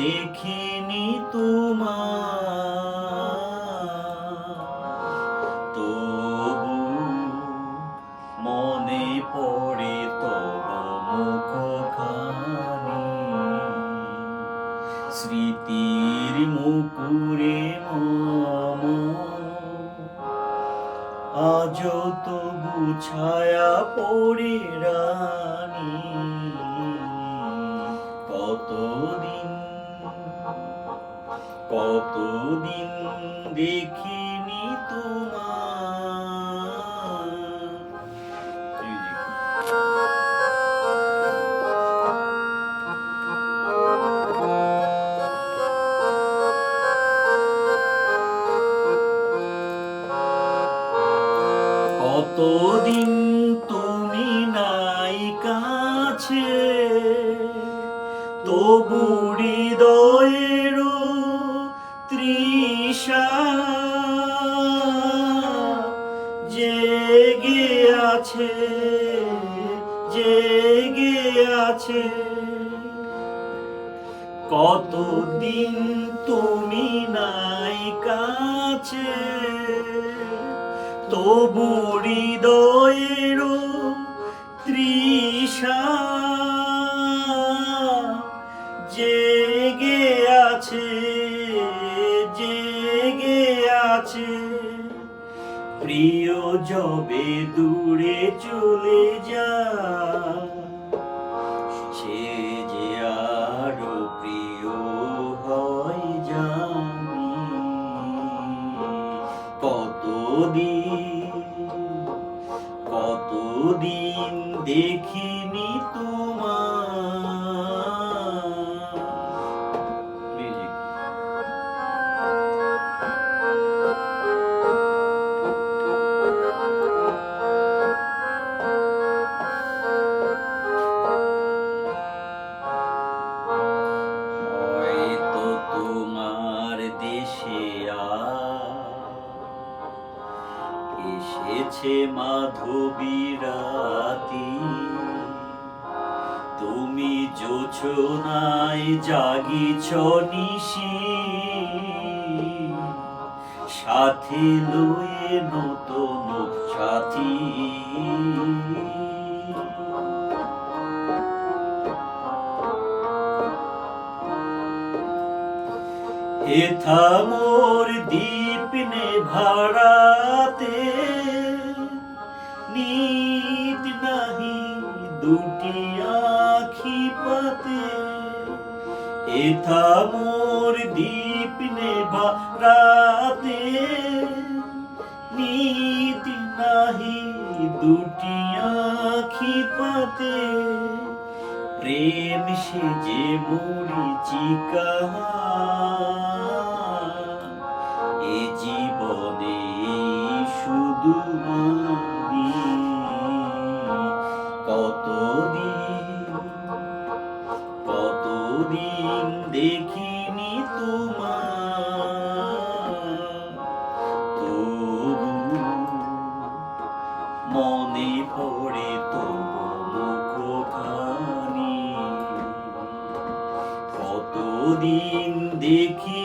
দেখিনি তোমার তবু মনে পড়ে তব স্মৃতির মুকুরে মম আজ তবু ছায়া পড়ে রানী। কতদিন কতদিন দেখিনি তোমার কতদিন তুমি নাই কাছে? তবু হৃদয়ের তৃষা জেগে আছে জেগে আছে। কতদিন তুমি নাই কাছে তবু হৃদয়ের তৃষা জেগে আছে জেগে আছে। প্রিয় জবে দূরে চলে যা, সে যে আরও প্রিয় হয় জানি। কতদিন কতদিন দেখিনি এসেছে মাধবী রাতি। তুমি যোছনায় জাগিছ নিশি। সাথে লয়ে নতুন সাথী। হেথা মোর দীপ নে ভাড়াতে নিত নাহি দুটি আখি পাতে হেথা মোর দীপ নে ভাড়াতে নিত নাহি দুটি আখি পাতে প্রেম সে যে মরিচিকা এ জীবনে শুধু মানি কতদিন? দেখিনি তোমার তবু মনে পড়ে তবু মুখখানি। কতদিন দেখি